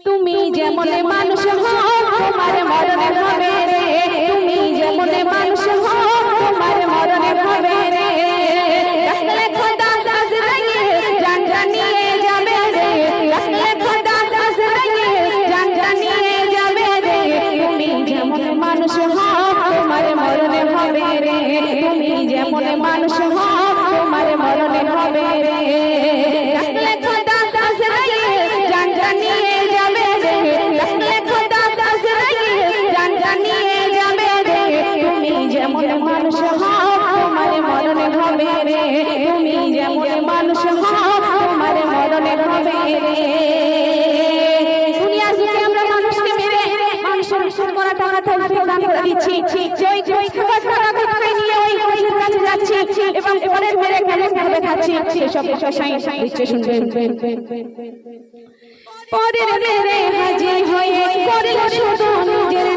তুমি যেমন মানুষ তোমার মরণে হবে রে। তুমি যেমন মানুষ তোমার মরণে হবে রে। মানুষ তোমার মরণে হবে রে। তুমি যেমন মানুষ তোমার মরণে হবে রে। হবে রে তুমি যেমন মানুষ তোমার মরণে হবে। করা করে পরের মেরে সাই হাজির হয়ে করল শুধু নিজের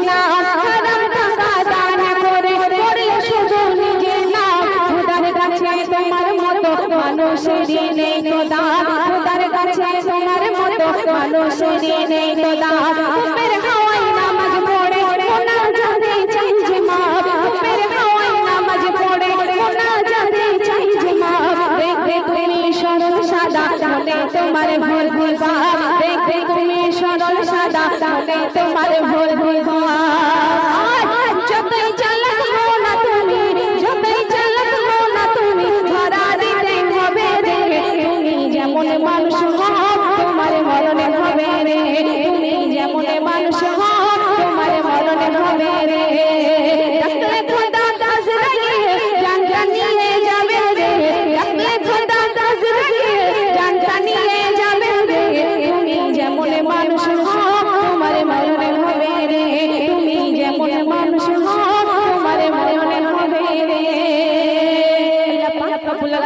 তোমার মতো মানুষেরই নেই তো দাম খোদার কাছে তোমার মতো মানুষেরই নেই তো দাম উপের হাওয়ায় নামাজ পড়ে মোনা যাতে চাই যে মা উপের হাওয়ায় নামাজ পড়ে মোনা যাতে চাই যে মা দেখবে তুমি সরল সাদা হলে তোমার ভুল ভুল দেখবে তুমি সরল সাদা হলে তোমার ভুল ভুল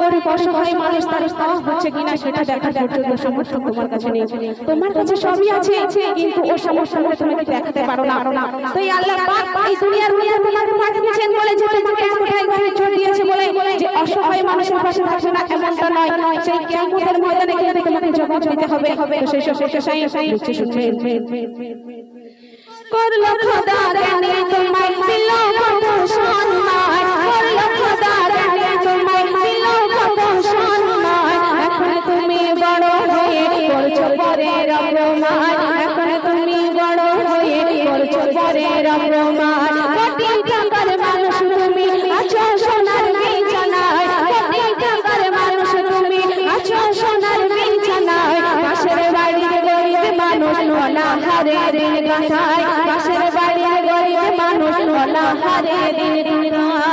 একটা গরিব অসহায় মানুষ তার খাওয়া হচ্ছে কিনা সেটা দেখার পর্যন্ত সমর্থন তোমার কাছে নেই। তোমার কাছে সবই আছে, কিন্তু ও সমস্যাগুলো তুমি দেখাতে পারো না। তো এই আল্লাহ পাক এই দুনিয়ার মধ্যে তোমাকে পাঠিয়েছেন বলে যে তোমাকে কোথায় ঘরে চোর দিয়েছে বলে যে অসহায় মানুষের পাশে থাকবে না, এমনটা নয়। সেই কিয়ামতের ময়দানে গিয়ে তোমাকে জবাব দিতে হবে। সেই সব শেষে সাই সাই হচ্ছে শুনছে করল খোদা জানে তোমায়, দিল সম্মান। করল পরে রব্রমান এখন তুমি বড় হয়ে করছ পরে রব্রমান কোটি টাকার মানুষ তুমি আছো সোনার বিছানায়। কোটি টাকার মানুষ তুমি আছো সোনার বিছানায়। পাশের বাড়ির গরিব মানুষ অনাহারে দিন কাটায় পাশের বাড়ির গরিব মানুষ অনাহারে দিন কাটায়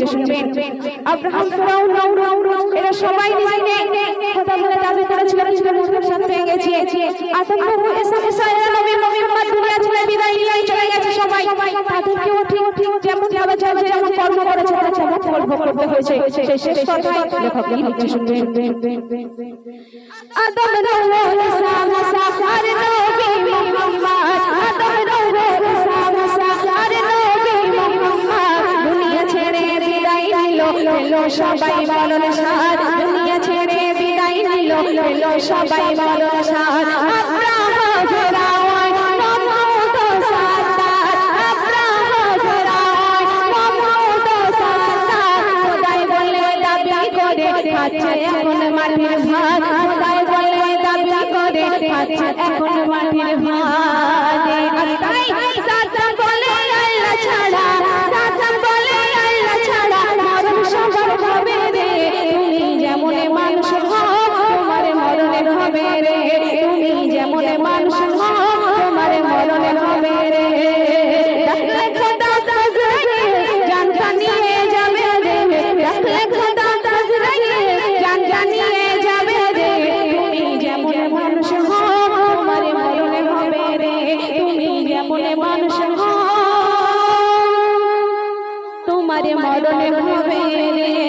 যে শুনবেন আব্রাহাম ফেরাউন এরা সবাই নিজে কথা বলে দাবি করেছিল ছিল মুসলিম সাথে হয়ে গেছে আতঙ্ক এসা মুসা এরা নবী মুহাম্মদ দুনিয়া ছেড়ে বিদায় নিয়ে চলে গেছে সবাই তাদেরকেও ঠিক ঠিক যেমন ভাবে চলে যেমন কর্ম করেছে তারা যেমন ফল করতে হয়েছে সেই শেষ কথায় লেখক কি হচ্ছে শুনবেন আদম নূর ঈসা মুসা আর নবী সবাই মরণ সার দুনিয়া ছেড়ে বিদায় নিল। এলো সবাই মরণ সার খাচ্ছে এখন মাটির ভাত খোদাই বলে দাবি করে খাচ্ছে এখন মাটির ভাত তোমার মরণ হবে রে